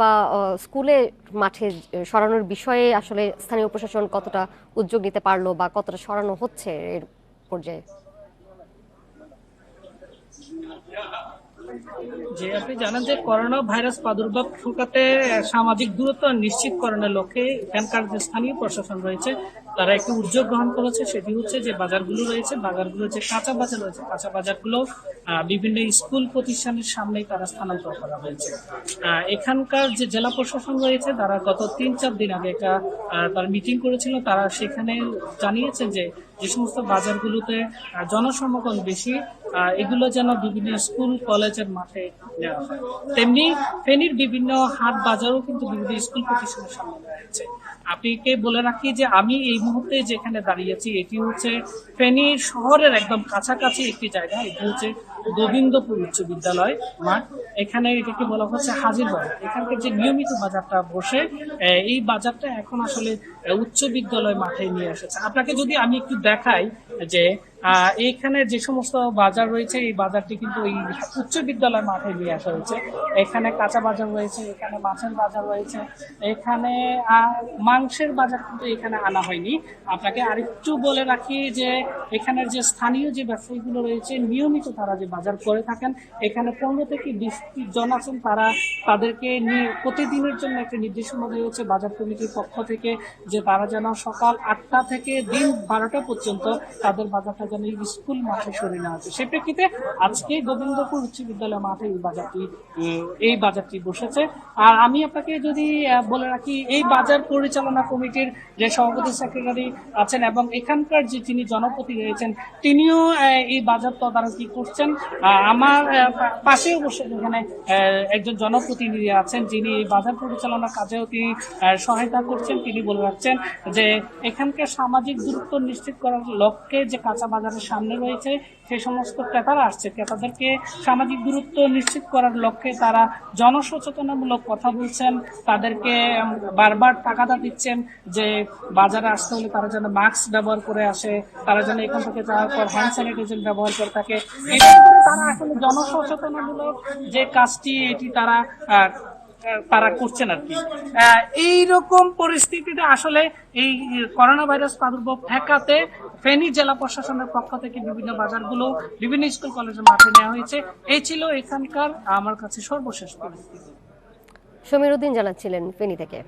বা স্কুলে মাঠে সরানোর বিষয়ে আসলে স্থানীয় প্রশাসন কতটা উদ্যোগ নিতে পারল বা কতটা সরানো হচ্ছে এর পর্যায়ে? যে আপনি জানেন যে করোনা ভাইরাস প্রাদুর্ভাব ঠেকাতে সামাজিক দূরত্ব নিশ্চিতকরণের লক্ষ্যে এখানকার যে স্থানীয় প্রশাসন রয়েছে, তারা একটি উদ্যোগ গ্রহণ করেছে। সেটি হচ্ছে যে বাজারগুলো রয়েছে, বাজারগুলো যে কাঁচা বাজার রয়েছে, কাঁচা বাজারগুলো বিভিন্ন স্কুল প্রতিষ্ঠানের সামনেই তারা স্থানান্তর করা হয়েছে। এখানকার যে জেলা প্রশাসন রয়েছে, তারা গত তিন চার দিন আগে একটা তারা মিটিং করেছিল। তারা সেখানে জানিয়েছেন যে যে সমস্ত বাজারগুলোতে জনসমাগম বেশি এগুলো যেন বিভিন্ন স্কুল, কলেজের মাঠে নেওয়া হয়। তেমনি ফেনীর বিভিন্ন হাট বাজারও কিন্তু বিভিন্ন স্কুল প্রতিষ্ঠানের সামনে রয়েছে। আপনাকে বলে রাখি যে, আমি এই মুহূর্তে যেখানে দাঁড়িয়েছি এটি হচ্ছে ফেনীর শহরের একদম কাছাকাছি একটি জায়গা। এটি হচ্ছে গোবিন্দপুর উচ্চ বিদ্যালয় মাঠ। এখানে এটাকে বলা হচ্ছে হাজির বাজার। এখানকার যে নিয়মিত বাজারটা বসে এই বাজারটা এখন আসলে উচ্চ বিদ্যালয় মাঠে নিয়ে এসেছে। আপনাকে যদি আমি একটু দেখাই যে এইখানে যে সমস্ত বাজার রয়েছে, এই বাজারটি কিন্তু এই উচ্চ বিদ্যালয় মাঠে নিয়ে আসা হয়েছে। এখানে কাঁচা বাজার রয়েছে, এখানে মাছের বাজার রয়েছে, এখানে মাংসের বাজার কিন্তু এখানে আনা হয়নি। আপনাকে আরেকটু বলে রাখি যে, এখানের যে স্থানীয় যে ব্যবসায়ীগুলো রয়েছে, নিয়মিত তারা যে বাজার করে থাকেন, এখানে পনেরো থেকে বিশ জন আছেন, তারা তাদেরকে নিয়ে প্রতিদিনের জন্য একটা নির্দেশনা রয়েছে বাজার কমিটির পক্ষ থেকে যে তারা যেন সকাল আটটা থেকে দিন বারোটা পর্যন্ত তাদের বাজারটা যেন এই স্কুল মাঠে সরিয়ে নেওয়া হচ্ছে। সে প্রেক্ষিতে আজকে গোবিন্দপুর উচ্চ বিদ্যালয় মাঠে এই বাজারটি এই বাজারটি বসেছে। আর আমি আপনাকে যদি বলে রাখি এই বাজার পরিচালনা কমিটির যে সভাপতি সেক্রেটারি আছেন এবং এখানকার যে তিনি জনপতি রয়েছেন তিনিও এই বাজার তদারকি করছেন। আমার আহ, পা- পাশেও বসে এখানে একজন জনপ্রতিনিধি আছেন যিনি এই বাজার পরিচালনার কাজেও তিনি সহায়তা করছেন। তিনি বলে রাখছেন যে এখানকার সামাজিক দূরত্ব নিশ্চিত করার লক্ষ্যে যে কাঁচা বাজারের সামনে রয়েছে সেই সমস্ত ক্রেতারা আসছে। ক্রেতাদেরকে সামাজিক দূরত্ব নিশ্চিত করার লক্ষ্যে তারা জনসচেতনামূলক কথা বলছেন, তাদেরকে বারবার টাকাটা দিচ্ছেন যে বাজারে আসতে হলে তারা যেন মাস্ক ব্যবহার করে আসে, তারা যেন এখান থেকে যাওয়ার পর হ্যান্ড স্যানিটাইজার ব্যবহার করে থাকে। তারা আসলে জনসচেতনামূলক যে কাজটি, এটি তারা তারা করছেন আর কি। এইরকম পরিস্থিতিতে আসলে এই করোনা ভাইরাস প্রাদুর্ভাব ঠেকাতে ফেনী জেলা প্রশাসনের পক্ষ থেকে বিভিন্ন বাজারগুলো, বিভিন্ন স্কুল কলেজের মাঠে নেওয়া হয়েছে। এই ছিল এখানকার, আমার কাছে সর্বশেষ পরিস্থিতি। সমীর উদ্দিন জানাচ্ছিলেন ফেনী থেকে।